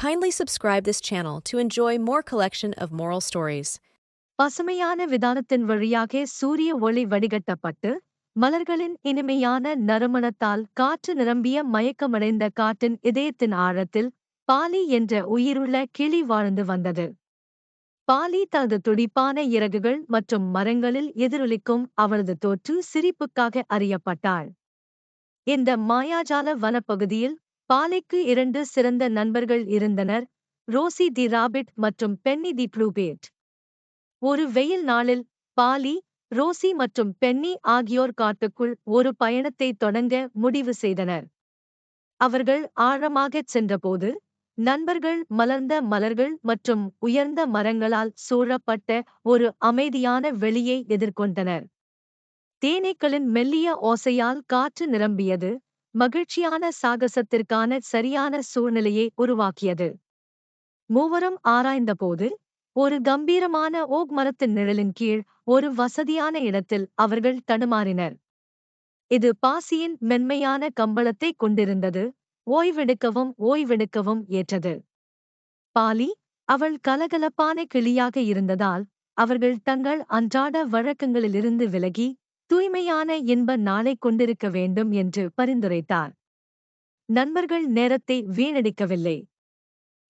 Kindly subscribe this channel to enjoy more collection of moral stories. பசுமையான விதானத்தின் வழியாக சூரிய ஒளி வடிகட்டப்பட்டு மலர்களின் இனிமையான நறுமணத்தால் காற்று நிரம்பிய மயக்கமடைந்த காட்டின் இதயத்தின் ஆழத்தில் பாலி என்ற உயிருள்ள கிளி வாழ்ந்து வந்தது பாலி தனது துடிப்பான இறகுகள் மற்றும் மரங்களில் எதிரொலிக்கும் அவளது தோற்று சிரிப்புக்காக அறியப்பட்டாள் இந்த மாயாஜால வனப்பகுதியில் பாலிக்கு இரண்டு சிறந்த நண்பர்கள் இருந்தனர் ரோசி தி ராபிட் மற்றும் பென்னி தி ப்ளூபேட். ஒரு வெயில் நாளில் பாலி ரோசி மற்றும் பென்னி ஆகியோர் காட்டுக்குள் ஒரு பயணத்தை தொடங்க முடிவு செய்தனர். அவர்கள் ஆழமாகச் சென்றபோது நண்பர்கள் மலர்ந்த மலர்கள் மற்றும் உயர்ந்த மரங்களால் சூழப்பட்ட ஒரு அமைதியான வெளியை எதிர்கொண்டனர். தேனீக்களின் மெல்லிய ஓசையால் காற்று நிரம்பியது மகிழ்ச்சியான சாகசத்திற்கான சரியான சூழ்நிலையை உருவாக்கியது. மூவரும் ஆராய்ந்தபோது ஒரு கம்பீரமான ஓக் மரத்தின் நிழலின் கீழ் ஒரு வசதியான இடத்தில் அவர்கள் தடுமாறினர். இது பாசியின் மென்மையான கம்பளத்தை கொண்டிருந்தது ஓய்வெடுக்கவும் ஓய்வெடுக்கவும் ஏற்றது. பாலி அவள் கலகலப்பான கிளியாக இருந்ததால் அவர்கள் தங்கள் அன்றாட வழக்கங்களிலிருந்து விலகி தூய்மையான இன்ப நாளை கொண்டிருக்க வேண்டும் என்று பரிந்துரைத்தார். நண்பர்கள் நேரத்தை வீணடிக்கவில்லை.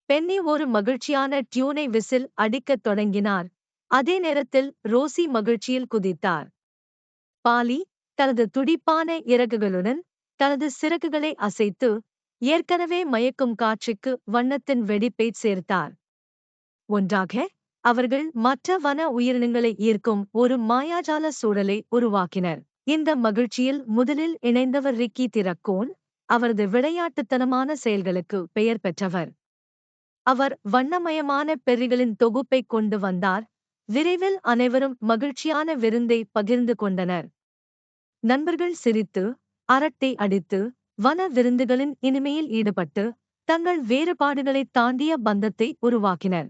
பென்னி ஒரு மகிழ்ச்சியான டியூனை விசில் அடிக்கத் தொடங்கினார். அதே நேரத்தில் ரோசி மகிழ்ச்சியில் குதித்தார். பாலி தனது துடிப்பான இறகுகளுடன் தனது சிறகுகளை அசைத்து ஏற்கனவே மயக்கும் காட்சிக்கு வண்ணத்தின் வெடிப்பை சேர்த்தார். ஒன்றாக அவர்கள் மற்ற வன உயிரினங்களை ஈர்க்கும் ஒரு மாயாஜால சூழலை உருவாக்கினர். இந்த மகிழ்ச்சியில் முதலில் இணைந்தவர் ரிக்கி திரக்கோன் அவரது விளையாட்டுத்தனமான செயல்களுக்கு பெயர் பெற்றவர். அவர் வண்ணமயமான பெர்ரிகளின் தொகுப்பை கொண்டு வந்தார். விரைவில் அனைவரும் மகிழ்ச்சியான விருந்தை பகிர்ந்து கொண்டனர். நண்பர்கள் சிரித்து அரட்டை அடித்து வன விருந்துகளின் இனிமையில் ஈடுபட்டு தங்கள் வேறுபாடுகளைத் தாண்டிய பந்தத்தை உருவாக்கினர்.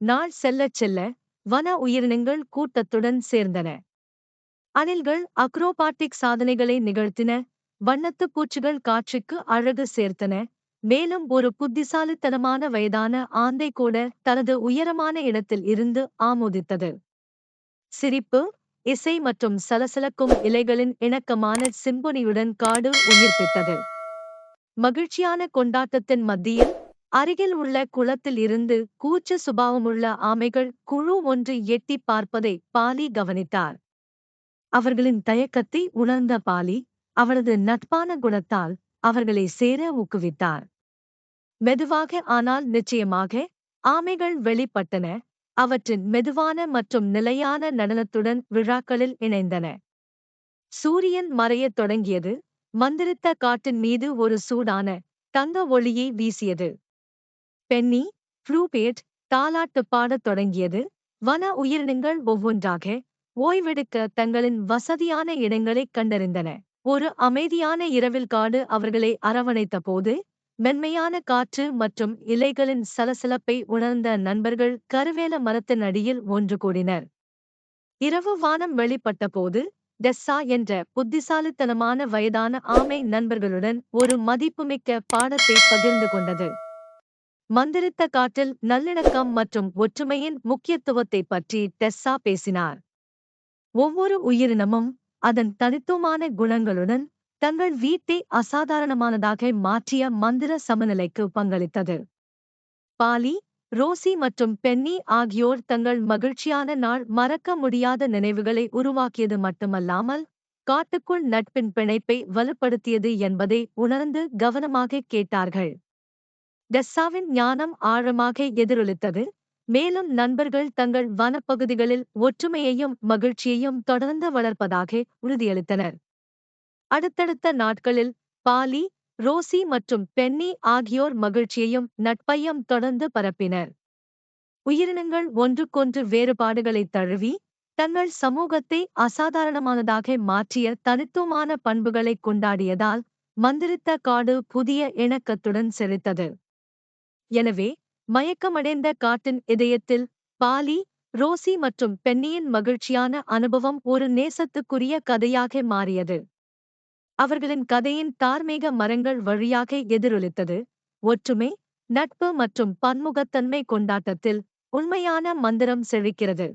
நாள் செல்லச் செல்ல வன உயிரினங்கள் கூட்டத்துடன் சேர்ந்தன. அணில்கள் அக்ரோபாட்டிக் சாதனைகளை நிகழ்த்தின வண்ணத்துப் பூச்சிகள் காட்சிக்கு அழகு சேர்த்தன மேலும் ஒரு புத்திசாலித்தனமான வயதான ஆந்தை கூட தனது உயரமான இடத்தில் இருந்து ஆமோதித்தது. சிரிப்பு இசை மற்றும் சலசலக்கும் இலைகளின் இணக்கமான சிம்பொனியுடன் காடு உயிர்ப்பித்தது. மகிழ்ச்சியான கொண்டாட்டத்தின் மத்தியில் அருகில் உள்ள குளத்தில் இருந்து கூச்ச சுபாவமுள்ள ஆமைகள் குழு ஒன்று எட்டி பார்ப்பதை பாலி கவனித்தார். அவர்களின் தயக்கத்தை உணர்ந்த பாலி அவரது நட்பான குணத்தால் அவர்களை சேர ஊக்குவித்தார். மெதுவாக ஆனால் நிச்சயமாக ஆமைகள் வெளிப்பட்டன. அவற்றின் மெதுவான மற்றும் நிலையான நடனத்துடன் விழாக்களில் இணைந்தன. சூரியன் மறையத் தொடங்கியது. மந்திரித்த காட்டின் மீது ஒரு சூடான தங்க ஒளியை வீசியது. பென்னி ப்ளூபேட் தாலாட்டு பாடத் தொடங்கியது. வன உயிரினங்கள் ஒவ்வொன்றாக ஓய்வெடுக்க தங்களின் வசதியான இடங்களைக் கண்டறிந்தன. ஒரு அமைதியான இரவில் காடு அவர்களை அரவணைத்த போது மென்மையான காற்று மற்றும் இலைகளின் சலசலப்பை உணர்ந்த நண்பர்கள் கருவேல மரத்தின் அடியில் ஒன்று கூடினர். இரவு வானம் வெளிப்பட்ட போது டெஸ்ஸா என்ற புத்திசாலித்தனமான வயதான ஆமை நண்பர்களுடன் ஒரு மதிப்புமிக்க பாடத்தை பகிர்ந்து கொண்டது. மந்திரித்த காற்றில் நல்லிணக்கம் மற்றும் ஒற்றுமையின் முக்கியத்துவத்தை பற்றி டெஸ்ஸா பேசினார். ஒவ்வொரு உயிரினமும் அதன் தனித்துவமான குணங்களுடன் தங்கள் வீட்டை அசாதாரணமானதாக மாற்றிய மந்திர சமநிலைக்கு பங்களித்தது. பாலி ரோசி மற்றும் பென்னி ஆகியோர் தங்கள் மகிழ்ச்சியான நாள் மறக்க முடியாத நினைவுகளை உருவாக்கியது மட்டுமல்லாமல் காட்டுக்குள் நட்பின் பிணைப்பை வலுப்படுத்தியது என்பதை உணர்ந்து கவனமாக கேட்டார்கள். டெஸ்ஸாவின் ஞானம் ஆழமாக எதிரொலித்தது. மேலும் நண்பர்கள் தங்கள் வனப்பகுதிகளில் ஒற்றுமையையும் மகிழ்ச்சியையும் தொடர்ந்து வளர்ப்பதாக உறுதியளித்தனர். அடுத்தடுத்த நாட்களில் பாலி ரோசி மற்றும் பென்னி ஆகியோர் மகிழ்ச்சியையும் நட்பையும் தொடர்ந்து பரப்பினர். உயிரினங்கள் ஒன்றுக்கொன்று வேறுபாடுகளைத் தழுவி தங்கள் சமூகத்தை அசாதாரணமானதாக மாற்றிய தனித்துவமான பண்புகளைக் கொண்டாடியதால் மந்திரித்த காடு புதிய இணக்கத்துடன் செழித்தது. எனவே மயக்கமடைந்த காட்டின் இதயத்தில் பாலி ரோசி மற்றும் பென்னியின் மகிழ்ச்சியான அனுபவம் ஒரு நேசத்துக்குரிய கதையாக மாறியது. அவர்களின் கதையின் தார்மீக மரங்கள் வழியாக எதிரொலித்தது. ஒற்றுமை நட்பு மற்றும் பன்முகத்தன்மை கொண்டாட்டத்தில் உண்மையான மந்திரம் செழிக்கிறது.